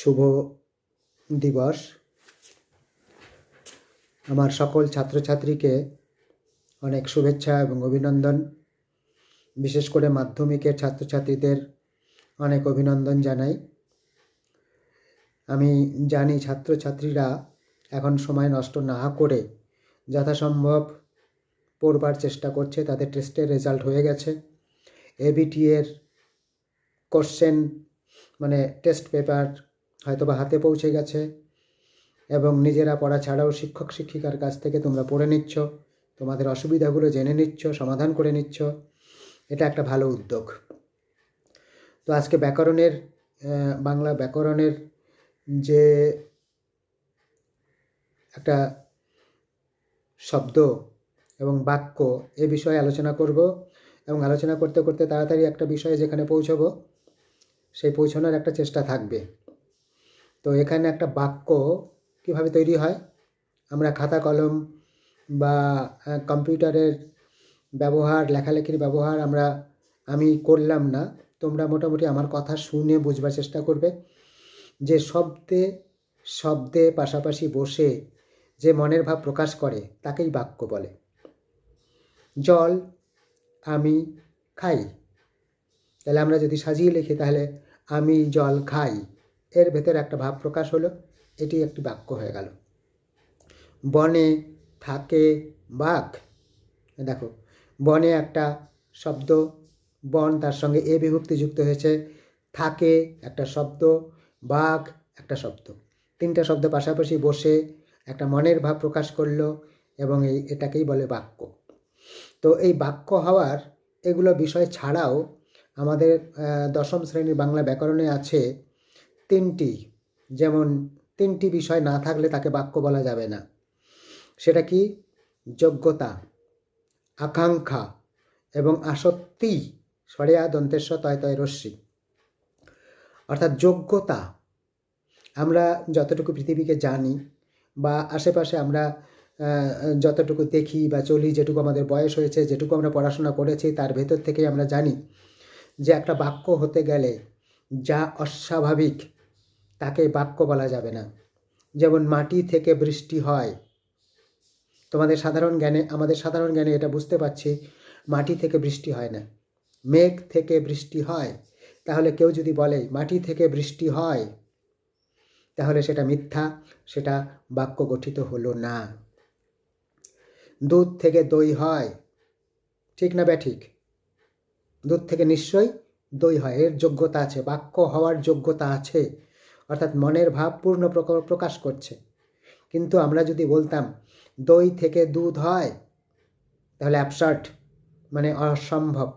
শুভ দিবস। আমার সকল ছাত্রছাত্রীকে অনেক শুভেচ্ছা এবং অভিনন্দন। বিশেষ করে মাধ্যমিকের ছাত্রছাত্রীদের অনেক অভিনন্দন জানাই। আমি জানি ছাত্রছাত্রীরা এখন সময় নষ্ট না করে যথাসম্ভব পড়বার চেষ্টা করছে, তাদের টেস্টের রেজাল্ট হয়ে গেছে। এবিটি এর কোশ্চেন মানে টেস্ট পেপার হয়তো বা হাতে পৌঁছে গেছে। এবং নিজেরা পড়া ছাড়াও শিক্ষক, শিক্ষিকার কাছ থেকে তোমরা পড়ে নিচ্ছ, তোমাদের অসুবিধাগুলো জেনে নিচ্ছ, সমাধান করে নিচ্ছ। এটা একটা ভালো উদ্যোগ। তো আজকে ব্যাকরণের বাংলা ব্যাকরণের যে একটা শব্দ এবং বাক্য, এ বিষয়ে আলোচনা করব এবং আলোচনা করতে করতে তাড়াতাড়ি একটা বিষয়ে যেখানে পৌঁছবো, সেই পৌঁছানোর একটা চেষ্টা থাকবে। তো এখানে একটা বাক্য কীভাবে তৈরি হয়? আমরা খাতা, কলম বা কম্পিউটারের ব্যবহার, লেখালেখির ব্যবহার আমরা, আমি করলাম না। তোমরা মোটামুটি আমার কথা শুনে বুঝবার চেষ্টা করবে যে শব্দে শব্দে পাশাপাশি বসে যে মনের ভাব প্রকাশ করে, তাকেই বাক্য বলে। জল আমি খাই। তাহলে আমরা যদি সাজিয়ে লিখি, তাহলে আমি জল খাই। এর ভেতরে একটা ভাব প্রকাশ হলো, এটি একটি বাক্য হয়ে গেল। বনে থাকে বাঘ। দেখো, বনে একটা শব্দ, বন তার সঙ্গে এ বিভক্তি যুক্ত হয়েছে, থাকে একটা শব্দ, বাঘ একটা শব্দ। তিনটা শব্দ পাশাপাশি বসে একটা মনের ভাব প্রকাশ করল এবং এই, এটাকেই বলে বাক্য। তো এই বাক্য হওয়ার এগুলো বিষয় ছাড়াও আমাদের দশম শ্রেণির বাংলা ব্যাকরণে আছে তিনটি, যেমন তিনটি বিষয় না থাকলে তাকে বাক্য বলা যাবে না। সেটা কি? যোগ্যতা, আকাঙ্ক্ষা এবং আসক্তি। সরেয়া দন্তেশ্ব, তয় তয়, রশ্মি। অর্থাৎ যোগ্যতা, আমরা যতটুকু পৃথিবীকে জানি বা আশেপাশে আমরা যতটুকু দেখি বা চলি, যেটুকু আমাদের বয়স হয়েছে, যেটুকু আমরা পড়াশোনা করেছি, তার ভেতর থেকেই আমরা জানি যে একটা বাক্য হতে গেলে যা অস্বাভাবিক তাকে বাক্য বলা যাবে না। যেমন মাটি থেকে বৃষ্টি হয়। তোমাদের সাধারণ জ্ঞানে, আমাদের সাধারণ জ্ঞানে এটা বুঝতে পারছি, মাটি থেকে বৃষ্টি হয় না। মেঘ থেকে বৃষ্টি হয়। তাহলে কেউ যদি বলে, মাটি থেকে বৃষ্টি হয়, তাহলে সেটা মিথ্যা, সেটা বাক্য গঠিত হলো না। দুধ থেকে দই হয়। ঠিক না ব্যাঠিক? দুধ থেকে নিশ্চয়ই দই হয়। এর যোগ্যতা আছে, বাক্য হওয়ার যোগ্যতা আছে। অর্থাৎ মনের ভাব পূর্ণ প্রকাশ করছে। কিন্তু আমরা যদি বলতাম, দই থেকে দুধ হয়, তাহলে অ্যাবসার্ট মানে অসম্ভব,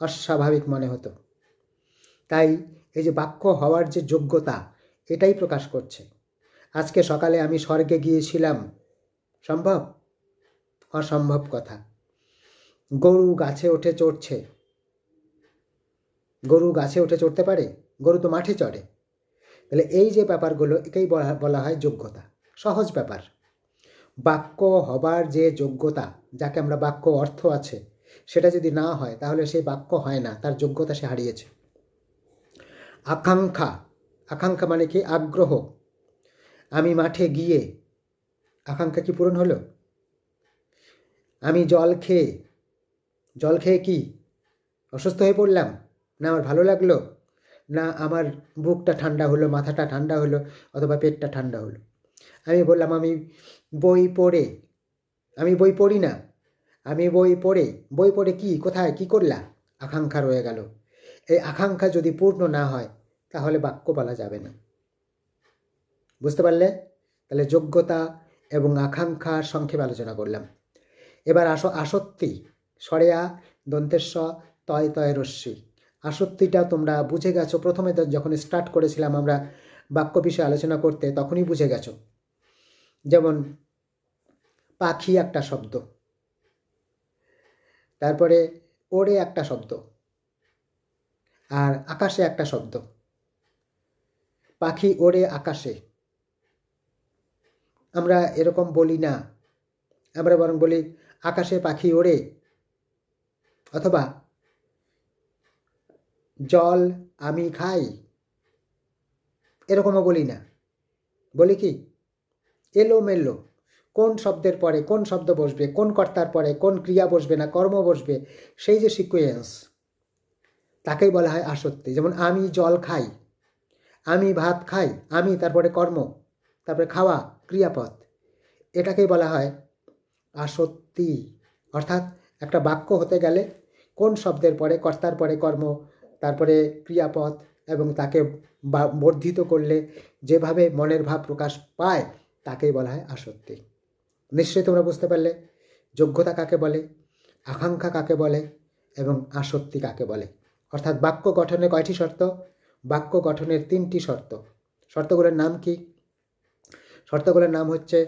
অস্বাভাবিক মনে হতো। তাই এই যে বাক্য হওয়ার যে যোগ্যতা, এটাই প্রকাশ করছে। আজকে সকালে আমি স্বর্গে গিয়েছিলাম। সম্ভব? অসম্ভব কথা। গরু গাছে ওঠে চড়ছে। গরু গাছে উঠে চড়তে পারে? গরু তো মাঠে চড়ে। তাহলে এই যে ব্যাপারগুলো, একেই বলা বলা হয় যোগ্যতা। সহজ ব্যাপার। বাক্য হবার যে যোগ্যতা, যাকে আমরা বাক্য অর্থ আছে, সেটা যদি না হয়, তাহলে সেই বাক্য হয় না, তার যোগ্যতা সে হারিয়েছে। আকাঙ্ক্ষা। আকাঙ্ক্ষা মানে কি? আগ্রহ। আমি মাঠে গিয়ে আকাঙ্ক্ষা কি পূরণ হলো? আমি জল খেয়ে জল খেয়ে কি অসুস্থ হয়ে পড়লাম? না আমার ভালো লাগল? না আমার বুকটা ঠান্ডা হলো, মাথাটা ঠান্ডা হলো, অথবা পেটটা ঠান্ডা হলো। আমি বললাম, আমি বই পড়ে, আমি বই পড়ি না, আমি বই পড়ে বই পড়ে কি, কোথায়, কি করলা? আকাঙ্ক্ষা রয়ে গেল। এই আকাঙ্ক্ষা যদি পূর্ণ না হয়, তাহলে বাক্য বলা যাবে না। বুঝতে পারলে? তাহলে যোগ্যতা এবং আকাঙ্ক্ষার সংক্ষেপে আলোচনা করলাম। এবার আসো, আসক্তি, সরেয়া, দন্তেশ্ব, তয় তয়, রশ্মি। আসক্তিটা তোমরা বুঝে গেছো। প্রথমে যখন স্টার্ট করেছিলাম আমরা বাক্য বিষয়ে আলোচনা করতে, তখনই বুঝে গেছো। যেমন, পাখি একটা শব্দ। তারপরে, ওড়ে একটা শব্দ। আর, আকাশে একটা শব্দ। পাখি ওড়ে আকাশে। আমরা এরকম বলি না। আমরা বরং বলি, আকাশে পাখি ওড়ে। অথবা জল আমি খাই? এরকমও বলি না। বলি কি? এলোমেলো। কোন শব্দের পরে কোন শব্দ বসবে, কোন কর্তার পরে কোন ক্রিয়া বসবে না, কর্ম বসবে, সেই যে সিকুয়েন্স তাকেই বলা হয় আসক্তি। যেমন আমি জল খাই, আমি ভাত খাই, আমি তারপরে কর্ম, তারপরে খাওয়া ক্রিয়াপদ এটাকেই বলা হয় আসক্তি। অর্থাৎ একটা বাক্য হতে গেলে কোন শব্দের পরে, কর্তার পরে কর্ম তারপরে ক্রিয়াপথ এবং তাকে বর্ধিত করলে যেভাবে মনের ভাব প্রকাশ পায়, তাকেই বলা হয় আসক্তি। নিশ্চয়ই তোমরা বুঝতে পারলে, যোগ্যতা কাকে বলে, আকাঙ্ক্ষা কাকে বলে এবং আসক্তি কাকে বলে। অর্থাৎ বাক্য গঠনে কয়টি শর্ত? বাক্য গঠনের তিনটি শর্ত। শর্তগুলোর নাম কি? শর্তগুলোর নাম হচ্ছে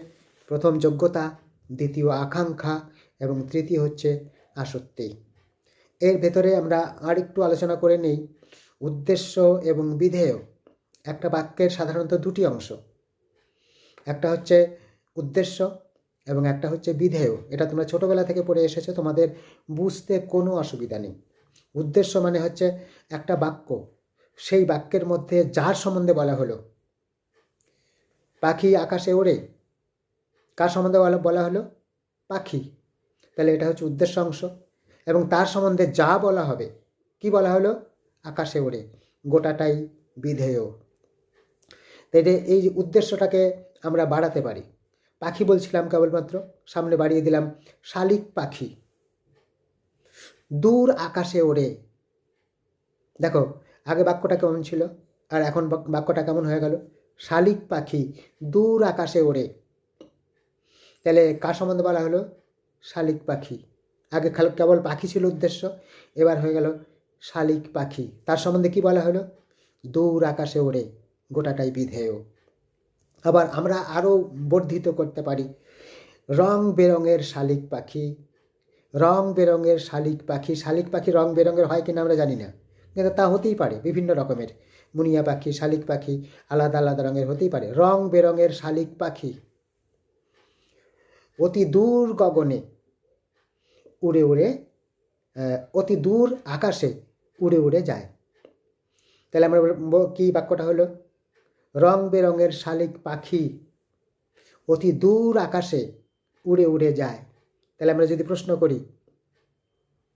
প্রথম যোগ্যতা, দ্বিতীয় আকাঙ্ক্ষা এবং তৃতীয় হচ্ছে আসক্তি। এর ভেতরে আমরা আর একটু আলোচনা করে নিই। উদ্দেশ্য এবং বিধেয়। একটা বাক্যের সাধারণত দুটি অংশ। একটা হচ্ছে উদ্দেশ্য এবং একটা হচ্ছে বিধেয়। এটা তোমরা ছোটোবেলা থেকে পড়ে এসেছ, তোমাদের বুঝতে কোনো অসুবিধা নেই। উদ্দেশ্য মানে হচ্ছে একটা বাক্য। সেই বাক্যের মধ্যে যার সম্বন্ধে বলা হলো। পাখি আকাশে ওড়ে। কার সম্বন্ধে বলা হলো? পাখি। তাহলে এটা হচ্ছে উদ্দেশ্য অংশ। এবং তার সম্বন্ধে যা বলা হবে, কি বলা হলো? আকাশে ওড়ে গোটাটাই বিধেয়। তাই এই উদ্দেশ্যটাকে আমরা বাড়াতে পারি। পাখি বলছিলাম কেবলমাত্র, সামনে বাড়িয়ে দিলাম, শালিক পাখি। দূর আকাশে ওড়ে। দেখো, আগে বাক্যটা কেমন ছিল? আর এখন বাক- বাক্যটা কেমন হয়ে গেল? শালিক পাখি, দূর আকাশে ওড়ে। তাহলে কার সম্বন্ধে বলা হলো? শালিক পাখি। আগে খালি কেবল পাখি ছিল উদ্দেশ্য, এবার হয়ে গেল শালিক পাখি। তার সম্বন্ধে কি বলা হলো? দূর আকাশে ওড়ে গোটাটাই বিধেয়। আবার আমরা আরও বর্ধিত করতে পারি, রং বেরঙের শালিক পাখি। রং বেরঙের শালিক পাখি শালিক পাখি রং বেরঙের হয় কিনা আমরা জানি না, কিন্তু তা হতেই পারে, বিভিন্ন রকমের। মুনিয়া পাখি, শালিক পাখি আলাদা আলাদা রঙের হতেই পারে। রং বেরঙের শালিক পাখি। অতি দূর গগনে উড়ে উড়ে অতি দূর আকাশে উড়ে উড়ে যায়। তাহলে আমরা কি বাক্যটা হলো? রং বেরঙের শালিক পাখি অতি দূর আকাশে উড়ে উড়ে যায়। তাহলে আমরা যদি প্রশ্ন করি,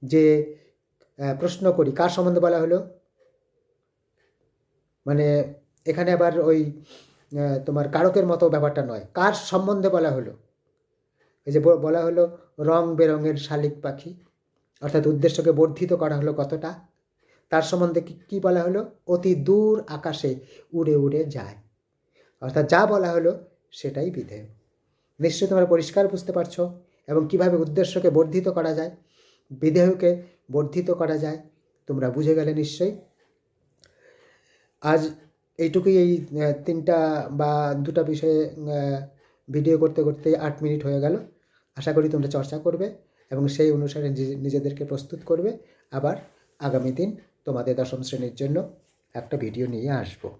যে প্রশ্ন করি, কার সম্বন্ধে বলা হলো? মানে এখানে আবার ওই তোমার কারকের মতো ব্যাপারটা নয়, কার সম্বন্ধে বলা হলো? এই যে বলা হলো রং বেরঙের শালিক পাখি, অর্থাৎ উদ্দেশ্যকে বর্ধিত করা হলো কতটা? তার সম্বন্ধে কি, কী বলা হলো? অতি দূর আকাশে উড়ে উড়ে যায়। অর্থাৎ যা বলা হলো সেটাই বিধেয় নিশ্চয়ই তোমরা পরিষ্কার বুঝতে পারছ এবং কীভাবে উদ্দেশ্যকে বর্ধিত করা যায়, বিধেয়কে বর্ধিত করা যায়, তোমরা বুঝে গেলে নিশ্চয়ই। আজ এইটুকুই এই তিনটা বা দুটা বিষয়ে ভিডিও করতে করতে আট মিনিট হয়ে গেল। আশা করি তোমরা চর্চা করবে এবং সেই অনুসারে নিজে- নিজেদেরকে প্রস্তুত করবে। আবার আগামী দিন তোমাদের দশম শ্রেণির জন্য একটা ভিডিও নিয়ে আসব।